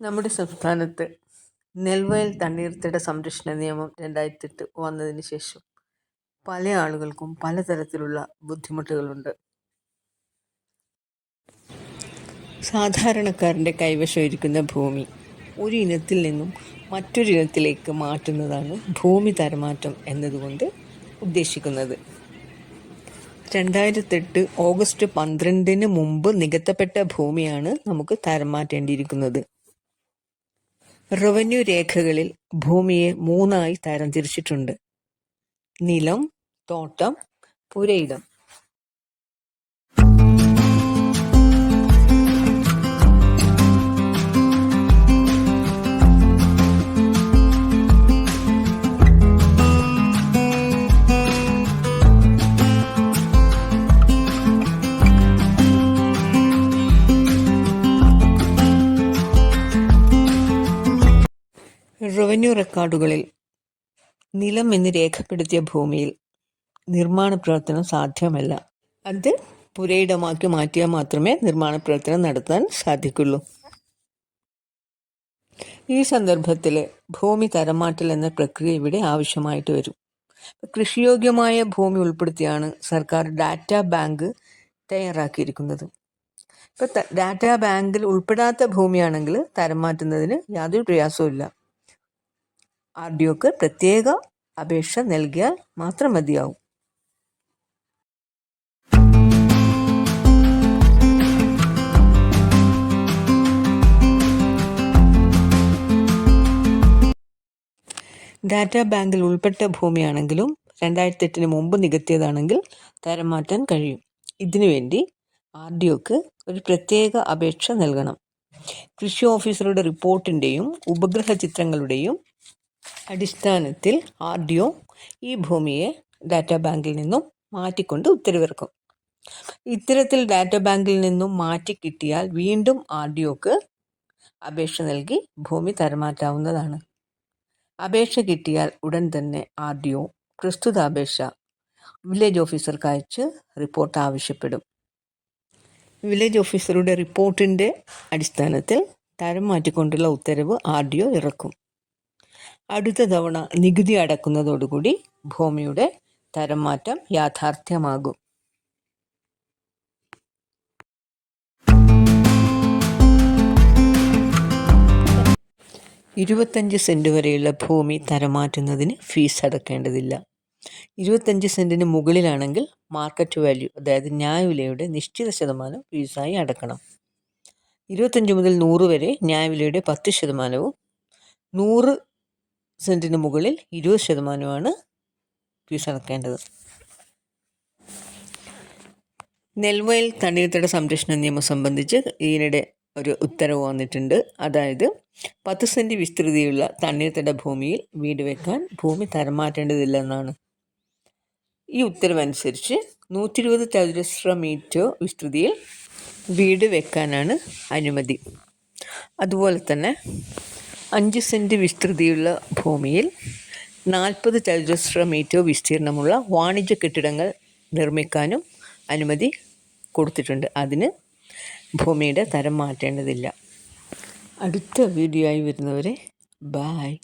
നമ്മുടെ സംസ്ഥാനത്ത് നെൽവയൽ തണ്ണീർത്തട സംരക്ഷണ നിയമം രണ്ടായിരത്തി എട്ട് വന്നതിന് ശേഷം പല ആളുകൾക്കും പലതരത്തിലുള്ള ബുദ്ധിമുട്ടുകളുണ്ട്. സാധാരണക്കാരന്റെ കൈവശം ഇരിക്കുന്ന ഭൂമി ഒരു ഇനത്തിൽ നിന്നും മറ്റൊരു ഇനത്തിലേക്ക് മാറ്റുന്നതാണ് ഭൂമി തരമാറ്റം എന്നതുകൊണ്ട് ഉദ്ദേശിക്കുന്നത്. രണ്ടായിരത്തെട്ട് ഓഗസ്റ്റ് പന്ത്രണ്ടിന് മുമ്പ് നികത്തപ്പെട്ട ഭൂമിയാണ് നമുക്ക് തരം മാറ്റേണ്ടിയിരിക്കുന്നത് റവന്യൂ രേഖകളിൽ ഭൂമിയെ മൂന്നായി തരംതിരിച്ചിട്ടുണ്ട് നിലം തോട്ടം പുരയിടം. റവന്യൂ റെക്കോർഡുകളിൽ നിലം എന്ന് രേഖപ്പെടുത്തിയ ഭൂമിയിൽ നിർമ്മാണ പ്രവർത്തനം സാധ്യമല്ല. അത് പുരയിടമാക്കി മാറ്റിയാൽ മാത്രമേ നിർമ്മാണ പ്രവർത്തനം നടത്താൻ സാധിക്കുള്ളൂ. ഈ സന്ദർഭത്തിൽ ഭൂമി തരംമാറ്റൽ എന്ന പ്രക്രിയ ഇവിടെ ആവശ്യമായിട്ട് വരും. കൃഷിയോഗ്യമായ ഭൂമി ഉൾപ്പെടുത്തിയാണ് സർക്കാർ ഡാറ്റ ബാങ്ക് തയ്യാറാക്കിയിരിക്കുന്നത്. ഇപ്പം ഡാറ്റ ബാങ്കിൽ ഉൾപ്പെടാത്ത ഭൂമിയാണെങ്കിൽ തരം മാറ്റുന്നതിന് യാതൊരു പ്രയാസവും ഇല്ല ആർ ഡി ഒക്ക് പ്രത്യേക അപേക്ഷ നൽകിയാൽ മാത്രം മതിയാവും. ഡാറ്റാ ബാങ്കിൽ ഉൾപ്പെട്ട ഭൂമിയാണെങ്കിലും രണ്ടായിരത്തി എട്ടിന് മുമ്പ് നികത്തിയതാണെങ്കിൽ തരം മാറ്റാൻ കഴിയും. ഇതിനുവേണ്ടി ആർ ഡി ഒക്ക് ഒരു പ്രത്യേക അപേക്ഷ നൽകണം. കൃഷി ഓഫീസറുടെ റിപ്പോർട്ടിന്റെയും ഉപഗ്രഹ ചിത്രങ്ങളുടെയും അടിസ്ഥാനത്തിൽ ആർ ഡി ഒ ഈ ഭൂമിയെ ഡാറ്റ ബാങ്കിൽ നിന്നും മാറ്റിക്കൊണ്ട് ഉത്തരവിറക്കും. ഇത്തരത്തിൽ ഡാറ്റ ബാങ്കിൽ നിന്നും മാറ്റി കിട്ടിയാൽ വീണ്ടും ആർ ഡി ഒക്ക് അപേക്ഷ നൽകി ഭൂമി തരമാറ്റാവുന്നതാണ്. അപേക്ഷ കിട്ടിയാൽ ഉടൻ തന്നെ ആർ ഡി ഒ പ്രസ്തുത അപേക്ഷ വില്ലേജ് ഓഫീസർക്ക് അയച്ച് റിപ്പോർട്ട് ആവശ്യപ്പെടും. വില്ലേജ് ഓഫീസറുടെ റിപ്പോർട്ടിന്റെ അടിസ്ഥാനത്തിൽ തരം മാറ്റിക്കൊണ്ടുള്ള ഉത്തരവ് ആർ ഡി ഒ ഇറക്കും. അടുത്ത തവണ നികുതി അടക്കുന്നതോടുകൂടി ഭൂമിയുടെ തരം മാറ്റം യാഥാർത്ഥ്യമാകും. ഇരുപത്തഞ്ച് സെന്റ് വരെയുള്ള ഭൂമി തരമാറ്റുന്നതിന് ഫീസ് അടക്കേണ്ടതില്ല. ഇരുപത്തഞ്ച് സെന്റിന് മുകളിലാണെങ്കിൽ മാർക്കറ്റ് വാല്യൂ അതായത് ന്യായവിലയുടെ നിശ്ചിത ശതമാനം ഫീസായി അടക്കണം. ഇരുപത്തഞ്ച് മുതൽ നൂറ് വരെ ന്യായവിലയുടെ പത്ത് ശതമാനവും നൂറ് സെന്റിന് മുകളിൽ ഇരുപത് ശതമാനമാണ് ഫീസ് അടക്കേണ്ടത് നെൽവയൽ തണ്ണീർത്തട സംരക്ഷണ നിയമം സംബന്ധിച്ച് ഈയിടെ ഒരു ഉത്തരവ് വന്നിട്ടുണ്ട്. അതായത് പത്ത് സെന്റ് വിസ്തൃതിയുള്ള തണ്ണീർത്തട ഭൂമിയിൽ വീട് വെക്കാൻ ഭൂമി തരം മാറ്റേണ്ടതില്ലെന്നാണ് ഈ ഉത്തരവനുസരിച്ച് നൂറ്റി ഇരുപത് ചതുരശ്ര മീറ്റർ വിസ്തൃതിയിൽ വീട് വെക്കാനാണ് അനുമതി. അതുപോലെ തന്നെ അഞ്ച് സെന്റ് വിസ്തൃതിയുള്ള ഭൂമിയിൽ നാൽപ്പത് ചതുരശ്ര മീറ്റർ വിസ്തീർണമുള്ള വാണിജ്യ കെട്ടിടങ്ങൾ നിർമ്മിക്കാനും അനുമതി കൊടുത്തിട്ടുണ്ട്. അതിന് ഭൂമിയുടെ തരം മാറ്റേണ്ടതില്ല. അടുത്ത വീഡിയോ ആയി വരുന്നവരെ ബായ്